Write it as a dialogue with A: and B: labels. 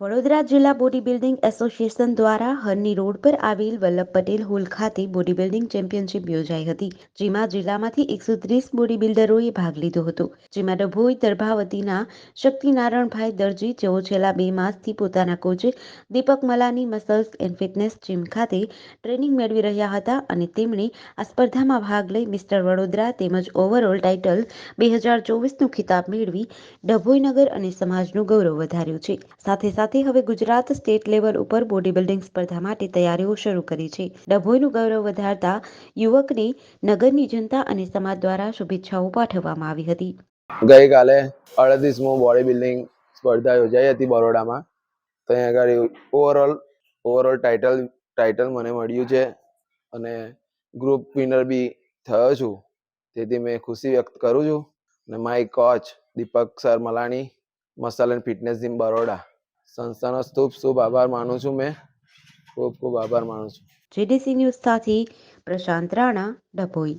A: વડોદરા જિલ્લા body building association દ્વારા હરની road પર આવેલ વલ્લભ પટેલ હોલ ખાતે બોડી બિલ્ડિંગ ચેમ્પિયનશિપ યોજાઈ હતી, જેમાં જિલ્લામાંથી એકસો ત્રીસ બોડી બિલ્ડરોએ ભાગ લીધો હતો. જેમાં ડભોઈ, દર્ભાવતીના શક્તિનારાયણભાઈ દરજી, જેઓ છેલ્લા બે માસથી પોતાના coach Deepak Malani, muscles and fitness gym ખાતે ટ્રેનિંગ મેળવી રહ્યા હતા અને તેમણે આ સ્પર્ધામાં ભાગ લઈ મિસ્ટર વડોદરા તેમજ ઓવરઓલ ટાઇટલ બે હજાર ચોવીસનું ખિતાબ મેળવી ડભોઈ નગર અને સમાજનું ગૌરવ વધાર્યું છે. સાથે સાથે હવે ગુજરાત સ્ટેટ લેવલ ઉપર બોડી બિલ્ડિંગ સ્પર્ધા માટે તૈયારીઓ શરૂ કરી છે. ડભોઈનું ગૌરવ વધારતા યુવકને નગરની જનતા અને સમાજ દ્વારા શુભેચ્છાઓ પાઠવવામાં આવી હતી.
B: ગઈકાલે અડતીસમો બોડી બિલ્ડિંગ સ્પર્ધા યોજાઈ હતી બરોડામાં. તો અહીંયા આગળ ઓવરઓલ ઓવરઓલ ટાઇટલ ટાઇટલ મને મળ્યું છે અને ગ્રુપ વિનર બી થયો છું. તેથી મેં ખુશી વ્યક્ત કરું છું. અને my coach Deepak sir Malani muscle and fitness gym Baroda. સંસ્થાનો ખૂબ ખૂબ આભાર માનું છું મેં. ખૂબ ખૂબ આભાર માનું છું.
A: જેડીસી ન્યૂઝ સાથે પ્રશાંત રાણા, ડભોઈ.